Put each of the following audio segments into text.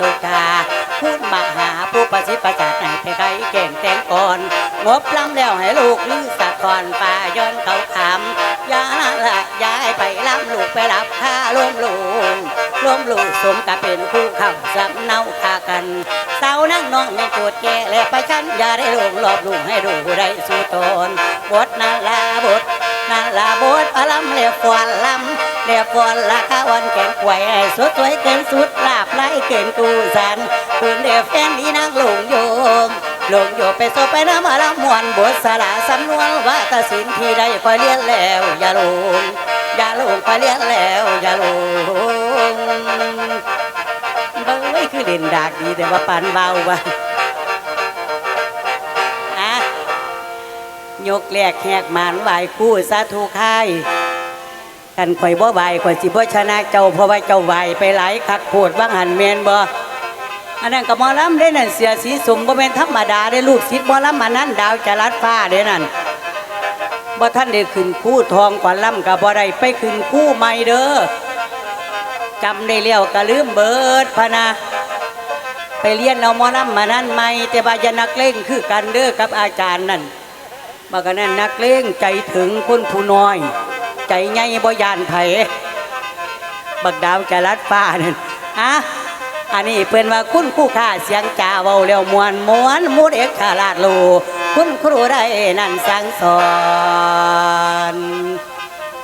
ทุกทาพูดมาหาผู้ประสิทธิ์ประจักษ์ในเพไกเก่งแต่งก่อนงบล้ำแล้วให้ลูกลือสะกอนป่าย้อนเขาคำยาละย้ายไปล้ำลูกไปรับค่าล้มลูกล้มลูกสมกับเป็นคู่เข้าสำเนาคากันสาวนั่งน้องยังโจดแก่และไปชันอย่าได้ลงหลอบลูกให้ดูได้สู่ตนบทนาลาบทนาลาบทอลำเลียฟอนลำ เลียฟอนราคาวันแก่งกวยให้สุดสวยเกินสุดลาบไล่เกินกูสันคุณเดียแฟนนี้นั่งลงโยงลงโยไปโซไปน้ำมาละมวนบทสละสำนวนว่าตสินที่ได้คอยเลี้ยนแล้วอย่าลงอย่าลงคอยเลี้ยนแล้วอย่าลงเบ้ยคือเด่นดากดีแต่ว่าปานเบาวะอะยกแลกแหกหมานไหวคู่สาธุค่าย กันข่อยบ่ไหวข่อยสิบ่ชนะเจ้าเพราะว่าเจ้าไหวไปหลายคักโพดว่างหันแมนบ่อันนั้นก็หมอลำได้นั่นเสียสีสมบ่แม่นธรรมดาได้ลูกศิษย์มอลำมานั้นดาวจรัสฟ้าเด้นั่นบ่ท่านได้ขึ้นคู่ทองกว่าลำกับบ่ได้ไปขึ้นคู่ใหม่เด้อจำได้เลี้ยวก็ลืมเบิดพนะไปเรียนเอามอลำมานั่นไม่แต่บาจะนักเลงคือกันเด้อกับอาจารย์นั่นบากันั้นนักเลงใจถึงคนผู้น้อย ใจใหญ่บ่ยานไผบักดาวจะรัดฟ้านั่นอะอันนี้เพิ่นว่าคุณคู่ค่าเสียงจ่าเบาเร็วมวนมวนมุดเอกขาลาดลูคุณครูได้นั่นสั่งสอน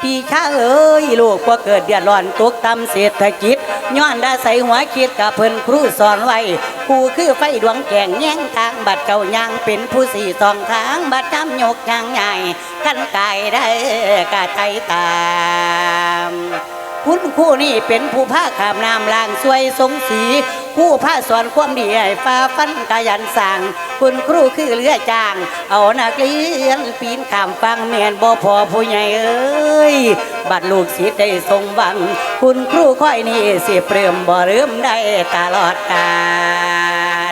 พี่ข้าเอ้ยลูกพอเกิดเดือดร้อนตกต่ำเศรษฐกิจ ย้อนด้ใส่หัวคิดกับเพิ่นครูสอนไว้ครูคือไฟดวงแก่งแย่งทางบัดเจ้ายังเป็นผู้สี่สองทางบัดจำยกยังใหญ่ขันกายได้กะไทยตามคุณคู่นี่เป็นผู้ผ้าขามน้ำลางสวยสงสีผู้ผ้าสอนความดีให้ฟ้าฟันกายันสั่ง คุณครูคือเรือจาง เอานักเรียนปีนขามฟังเมียนบ่พอผู้ใหญ่เอ้ยบัดลูกศิษย์ได้ทรงบัง คุณครูค่อยนี่สิเปริมบ่เริ่มได้ตลอดกา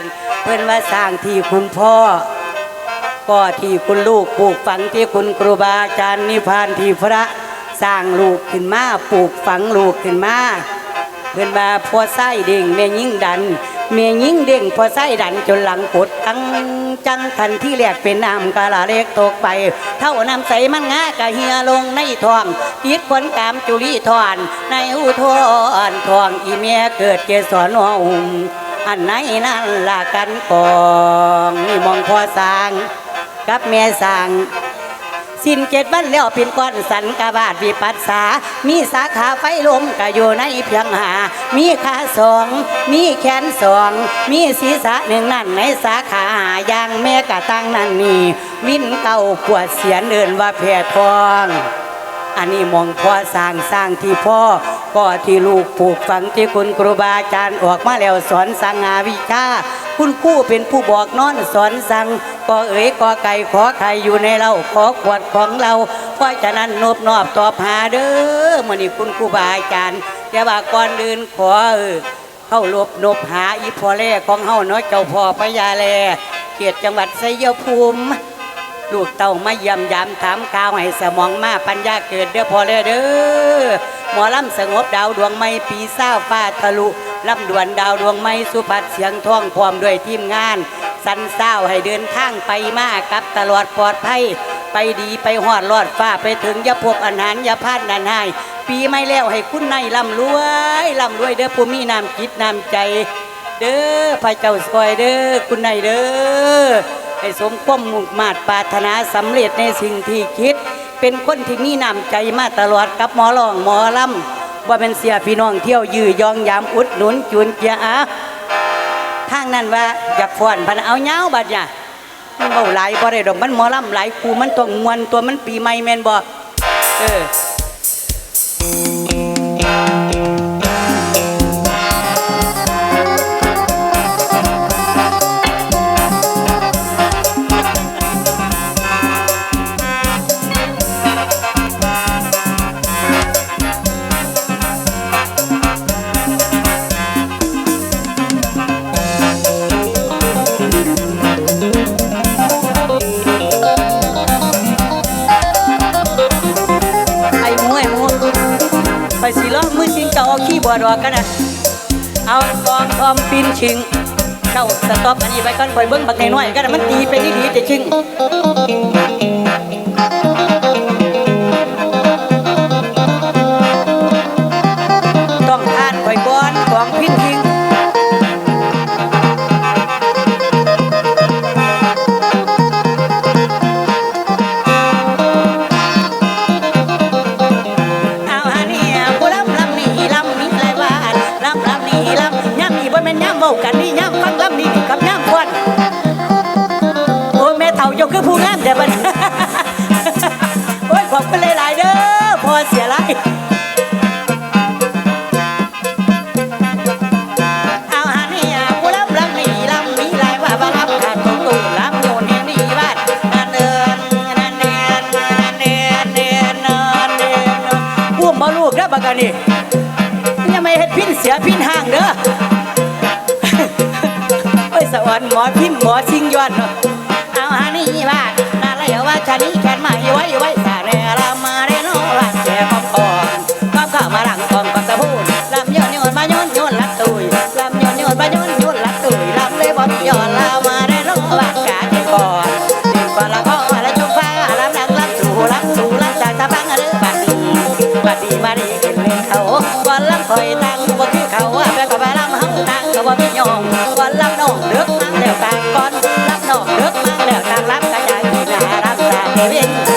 ลเพื่อนว่าสร้างที่คุณพ่อก็ที่คุณลูกปลูกฝังที่คุณครูบาอาจารย์นิพพานที่พระสร้างลูกขึ้นมาปลูกฝังลูกขึ้นมาเพื่อนว่าพอไส้เด้งแม่ยิ่งดัน แม่ยิ่งเด้งพอไส้ดันจนหลังกดตั้งจังทันที่แรกเป็นน้ำกาลาเล็กตกไป เท่าน้ำใสมันงากะเฮียลงในทองติดขนกามจุลีทอนในหูทอนทองอีเมียเกิดเกสรหัวอุ่มอันไหนนั่นละกันกองนี่มองพอสางกับแม่สั่ง สิ้นเจ็ดวันแล้วเป็นก้อนสันกะบาดวิปัสสา มีสาขาไฟลมก็อยู่ในเพียงหา มีขาสองมีแขนสองมีศีรษะหนึ่งนั่นในสาขาหายางแม่กะตั้งนั่นนี่วินเก่าปวดเสียนเดินว่าแพรทอง อันนี้มองพ่อสร้างสร้างที่พ่อก็ที่ลูกปลูกฝังที่คุณครูบาอาจารย์ออกมาแล้วสอนสังหาวิชาคุณครูเป็นผู้บอกนอนสอนสั่งก็เอ๋ยก็ไก่ขอไข่อยู่ในเราขอขวดของเรา เพราะฉะนั้นนบนอบตอบหาเด้อมันนี่คุณครูบาอาจารย์แต่ว่าก่อนอื่นขอเออเข้าลบนบหาอีพอแล่ของเฮาเนาะเจ้าพ่อพญาแลเกียรติจังหวัดชัยภูมิ ลูกเต้ามาเยี่ยมยามถามข่าวให้สมองมาปัญญาเกิดเด้อพอเด้อเด้อหมอลำสงบดาวดวงไม่ปีเศร้าฟ้าทะลุลำดวนดาวดวงไม่สุพัดเสียงท่องพร้อมด้วยทีมงาน สันเศร้าให้เดินทางไปมากับตลอดปลอดภัยไปดีไปหอดรอดฟ้าไปถึงยาพวกอาหารยาพลาดนันหายปีไม่แล้วให้คุณในายร่ำรวยร่ำรวยเด้อผู้มีน้ำจิตน้ำใจ เด้อพระเจ้าสวยเด้อคุณนายเด้อ ให้สมความมุ่งมาตรปรารถนาสำเร็จในสิ่งที่คิด เป็นคนที่มีน้ำใจมาตลอดกับหมอรองหมอลำว่าเป็นเสียพี่น้องเที่ยวยื้อยองยามอุดหนุนจุนเจียอาทางนั้นว่าอยากฟ้อนพันเอาเงาบัดเนี่ยมันเบาหลายบ่ได้ดอกมันหมอลำหลายคูมันต้องมวนตัวมันปีใหม่แมนบ่เออ อ้หมูไปสิล้อมือจริงเก่าเอกันนะเอากองทอมปีนชิงเข้าสต็อปอันนี้ไปก่อนคอยเบิ้งบักน้อยๆก็ได้มันตีไปดีๆจะชิง นี่บ่แม่นย่ำเว้ากันนี่ย่ำฟังลำนี่กับย่ำควันโอ้แม่เฒ่ายกคือผู้งามแต่บัดโอ้ยขอบคุณหลายๆเด้อพอเสียไรเอาฮะนี่ยผู้ลำลำนี่ลำมีอะไรว่าบ่ลำขาดตรงตู้ลำโน่นแห่งนี่บ้านนั่นเดินนั่นเดินนั่นเดินเดินนอนเดินนอนอุ้มบ่ลูกเด้อบักอันนี่ยังไม่เฮ็ดพินเสียพินห่าง หมอพิมพ์หมอชิงยอน รับ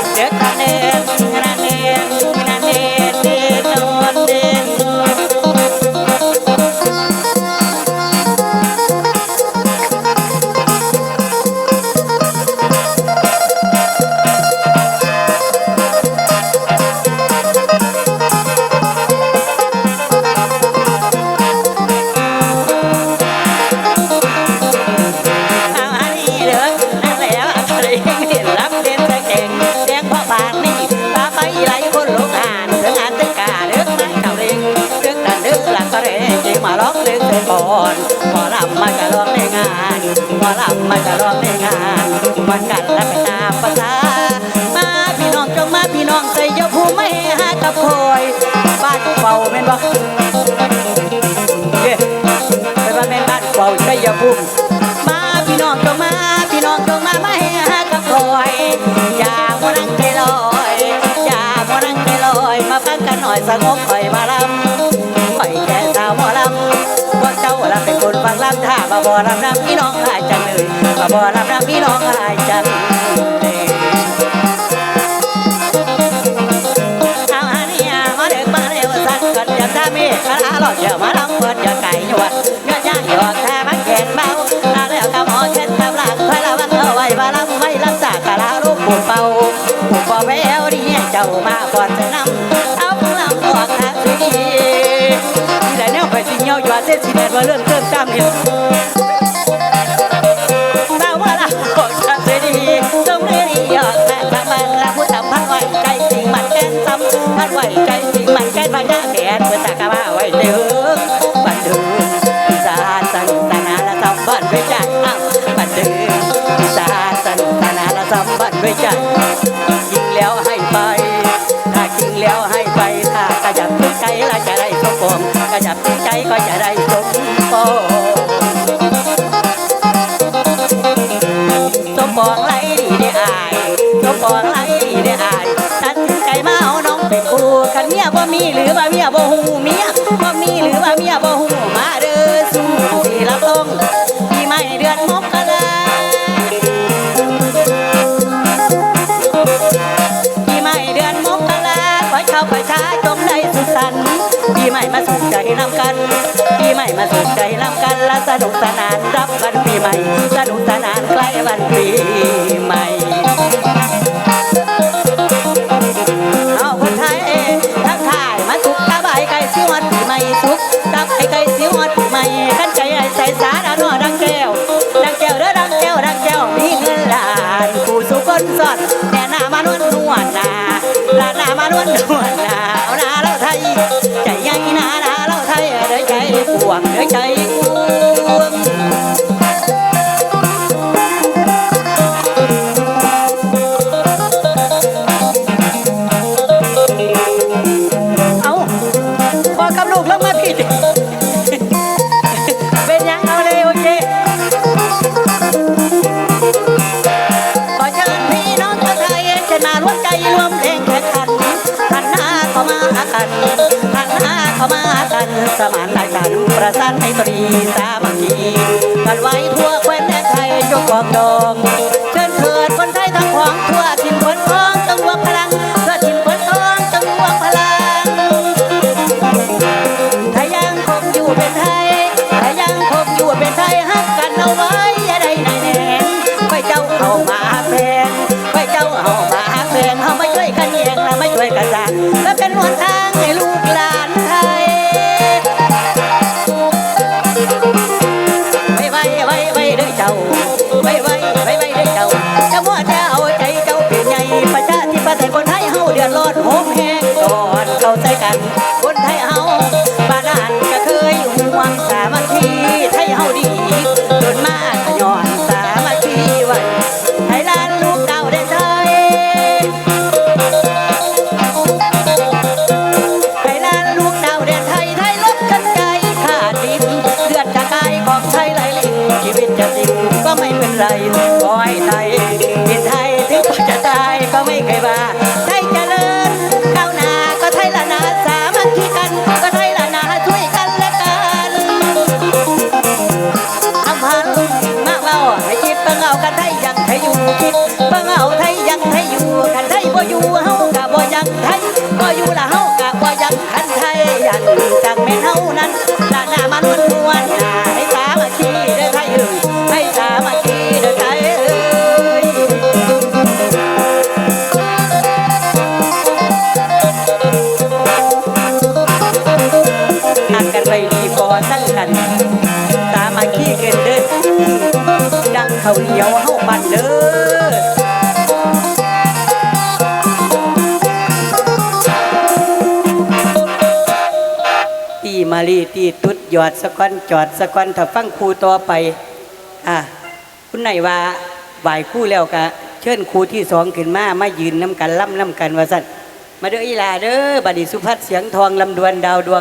ลำมาจะร้องในงานวันกันและไปตามภาษา มาพี่น้องจงมาพี่น้องใส่ยาผู้ไม่หากับคอยบ้านเป่าแม่นบ่เย้ไปบ้านแม่บ้านเป่าใชัยภูมิมำถ้ามาบ่ลำน้ำพี่น้องหายจังเลยมาบ่ลำน้ำพี่น้องหายจังเลยเอาอันนี้มาเด็กมาเร็วสักก่อนจะได้มีคาราหลอดเยอะมาลำเปิดเยอะไก่หยวดเนื้อย่างหยวดแค่มันแข็งเบาตาแล้วก็หมอเช็ดตำหลังไฟละวันเอาไว้มาลำไม่ลำจากคาราลูกปูเป่าปูเป่าแววดีเจ้ามาก่อนจะนำเอาลำตัวคาสีดีที่ไหนเนี่ยไปสิเหี่ยหยวดเส้นสีแดงมาเรื่องเริ่มจำเนี่ ด้วยใจยิงแล้วให้ไป ถ้าจริงแล้วให้ไป ถ้ากระยับใจละจะได้สมปองกระยับใจก็จะได้สมปองสมปองไหลดีได้อายสมปองไหลดีได้อายตัดสินใจมาเอาน้องเป็นคู่คันเมียบ่มีหรือว่าเมียบ่หูเมียบ่มี นำกันปีใหม่มาสุดใจนำกันและสนุกสนานรับวันปีใหม่ สนุกสนานใกล้วันปี นานหัวใจรวมเพลงแข่งขันขันหน้าเข้ามาหากันขันหน้าเข้ามาหากัน สมานใจกันประสานให้ตรีสามัคคีกันไว้ทั่วแคว้นแดนไทยยกกองดองเชิญเถิดคนไทยทั้งของ จะติดคุก็ไม่เป็นไรขอให้ อเฮาบัดเด้อตีมารีตีตุดหยอดสะก้อนจอดสะก้อนถ้าฟังครูต่อไป อะ คุณไหนว่าบ่ายคู่แล้วกะเชิญครูที่สองขึ้นมา มายืนน้ำกันล่ำน้ำกันว่าสั่นมาเด้ออีลาเด้อบัดนี้สุพัฒเสียงทองลำดวนดาวดวง